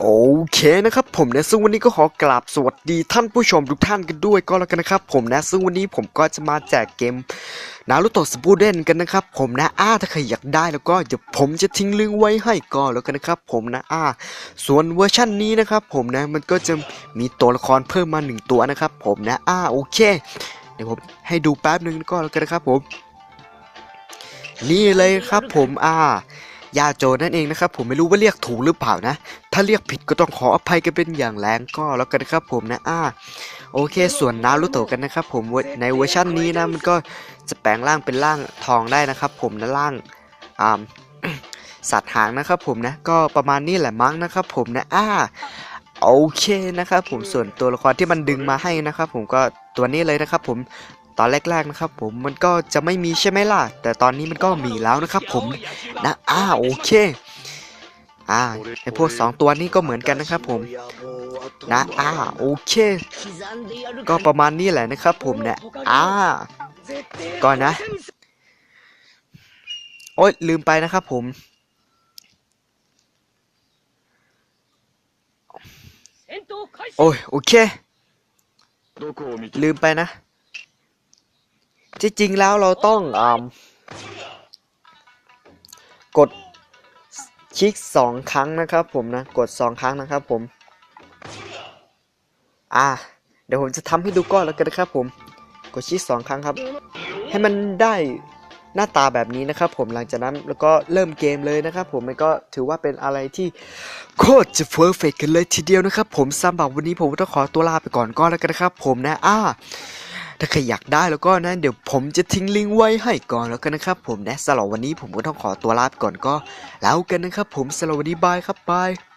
โอเคนะครับผมนะซึ่งวันนี้ก็ขอกราบสวัสดีท่านผู้ชมทุกท่านกันด้วยก็แล้วกันนะครับ ผมนะซึ่งวันนี้ผมก็จะมาแจกเกมนารูโตะสปูเดนกันนะครับผมนะอ้าถ้าใครอยากได้แล้วก็เดี๋ยวผมจะทิ้งลิงก์ไว้ให้ก็แล้วกันนะครับ ผมนะอ้าส่วนเวอร์ชั่นนี้นะครับ ผมนะมันก็จะมีตัวละครเพิ่มมาหนึ่งตัวนะครับ ผมนะอ้าโอเค เดี๋ยวผมให้ดูแป๊บนึงก็แล้วกันนะครับผม นี่เลยครับผมอ่า ยาโจนั่นเองนะครับ ผมไม่รู้ว่าเรียกถูกหรือเปล่านะ ถ้าเรียกผิดก็ต้องขออภัยกันเป็นอย่างแรงก็แล้วกันนะครับผมนะอ่าโอเค ส่วนนารุโตะกันนะครับ ผมในเวอร์ชันนี้นะมันก็จะแปลงร่างเป็นร่างทองได้นะครับ ผมนะร่างอ่าสัตว์หางนะครับ ผมนะก็ประมาณนี้แหละมั้งนะครับ ผมนะอ่าโอเคนะครับผมส่วนตัวละครที่มันดึงมาให้นะครับ ผมก็ตัวนี้เลยนะครับ ผม ตอนแรกๆนะครับผมมันก็จะไม่มีใช่ไหมล่ะ แต่ตอนนี้มันก็มีแล้วนะครับผมนะอ่าโอเคอ่าไอพวกสองตัวนี้ก็เหมือนกันนะครับผมนะอ่าโอเค ก็ประมาณนี้แหละนะครับผมเนี่ยอ่าก่อนนะ โอ๊ยลืมไปนะครับผมโอ้ยโอเค ลืมไปนะ ที่จริงแล้วเราต้องอ่ากดคลิกสองครั้งนะครับผมนะ กดสองครั้งนะครับผม อ่า เดี๋ยวผมจะทำให้ดูก่อนแล้วกันนะครับผม กดคลิกสองครั้งครับ ให้มันได้หน้าตาแบบนี้นะครับผมหลังจากนั้นแล้วก็เริ่มเกมเลยนะครับผมมันก็ถือว่าเป็นอะไรที่โคตรจะเพอร์เฟกกันเลยทีเดียวนะครับผมสำหรับวันนี้ผมต้องขอตัวลาไปก่อนก็แล้วกันนะครับผมนะอ่า ถ้าใครอยากได้แล้วก็นะเดี๋ยวผมจะทิ้งลิงก์ไว้ให้ก่อนแล้วกันนะครับ ผมนะสำหรับวันนี้ผมก็ต้องขอตัวลาไปก่อนก็ แล้วกันนะครับ ผมสำหรับวันนี้บายครับบาย